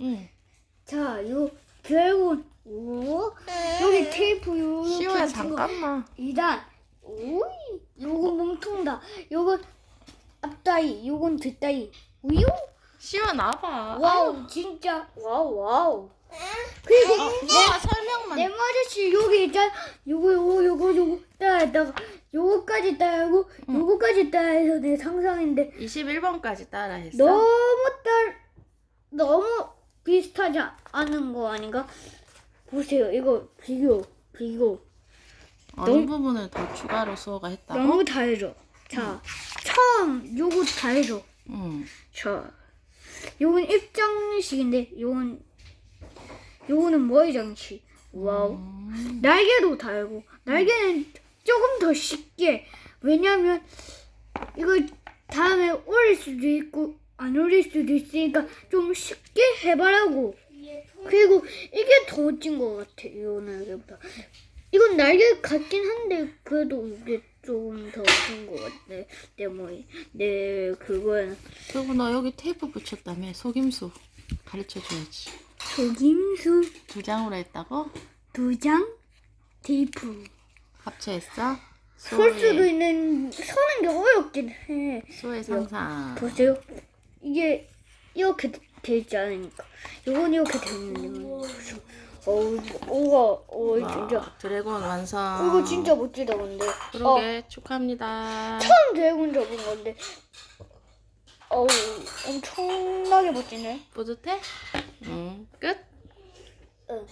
응. 자, 요 드래곤 오 여기 테이프 요렇게 시호야 붙인 거. 잠깐만. 2단 오이 요거 몸통다 요건 앞다리 요건 뒷다리 우유 시호 나봐. 와우 진짜 와우 와우 그리고 어, 와 설명만. 내 아저씨 여기 있잖아 요거 요거 요거 요거 따다가 요거까지 따고 요거까지 따해서 내 상상인데 21번까지 따라했어. 너무 딸 너무 비슷하지 않은 거 아닌가? 보세요 이거 비교 비교 어느 너무- 부분을 더 추가로 수호가 했다고? 너무 다르죠. 자 처음 요거 다르죠. 응. 자 요건 입장식인데 요건 요거는 머리 장치. 와우. 음. 날개도 달고 날개는 조금 더 쉽게 왜냐면 이거 다음에 올릴 수도 있고 안 올릴 수도 있으니까 좀 쉽게 해봐라고 그리고 이게 더 멋진 것 같아 이 날개보다 이건 날개 같긴 한데 그래도 이게 조금 더 좋은 것 같아 내 머리 내 그거는 그리고 너 여기 테이프 붙였다며 속임수 가르쳐 줘야지. 속임수 두 장으로 했다고? 두 장 테이프 합체했어? 설 수도 있는 서는 게 어렵긴 해 수호의 상상. 보세요. 이게 이렇게 돼 있지 않으니까. 이건 이렇게 돼 있는데. 어우, 우와, 어, 와, 진짜. 드래곤 완성. 이거 진짜 멋지다, 근데. 그러게 축하합니다. 처음 드래곤 잡은 건데. 어우, 엄청나게 멋지네. 뿌듯해? 응. 끝? 응.